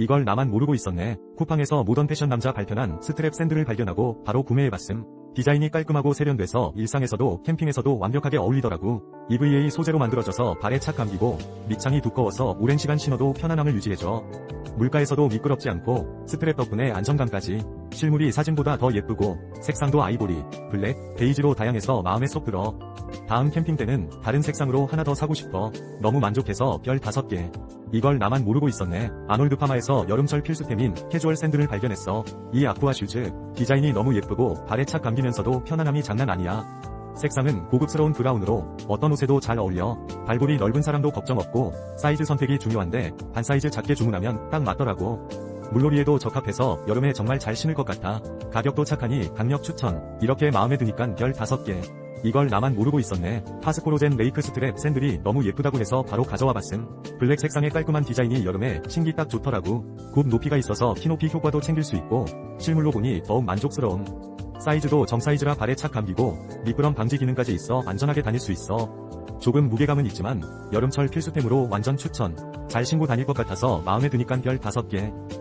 이걸 나만 모르고 있었네. 쿠팡에서 모던 패션 남자 발편한 스트랩 샌들을 발견하고 바로 구매해봤음. 디자인이 깔끔하고 세련돼서 일상에서도 캠핑에서도 완벽하게 어울리더라고. EVA 소재로 만들어져서 발에 착 감기고 밑창이 두꺼워서 오랜 시간 신어도 편안함을 유지해줘. 물가에서도 미끄럽지 않고 스트랩 덕분에 안정감까지 실물이 사진보다 더 예쁘고 색상도 아이보리, 블랙, 베이지로 다양해서 마음에 쏙 들어. 다음 캠핑 때는 다른 색상으로 하나 더 사고 싶어. 너무 만족해서 별 5개. 이걸 나만 모르고 있었네. 아놀드 파마에서 여름철 필수템인 캐주얼 샌들을 발견했어. 이 아쿠아 슈즈, 디자인이 너무 예쁘고 발에 착 감기면서도 편안함이 장난 아니야. 색상은 고급스러운 브라운으로 어떤 옷에도 잘 어울려. 발볼이 넓은 사람도 걱정 없고 사이즈 선택이 중요한데 반 사이즈 작게 주문하면 딱 맞더라고. 물놀이에도 적합해서 여름에 정말 잘 신을 것 같아. 가격도 착하니 강력 추천. 이렇게 마음에 드니깐 별 5개. 이걸 나만 모르고 있었네. 파스코로젠 레이크 스트랩 샌들이 너무 예쁘다고 해서 바로 가져와 봤음. 블랙 색상의 깔끔한 디자인이 여름에 신기 딱 좋더라고. 굽 높이가 있어서 키 높이 효과도 챙길 수 있고 실물로 보니 더욱 만족스러움. 사이즈도 정사이즈라 발에 착 감기고 미끄럼 방지 기능까지 있어 안전하게 다닐 수 있어. 조금 무게감은 있지만 여름철 필수템으로 완전 추천. 잘 신고 다닐 것 같아서 마음에 드니깐 별 5개.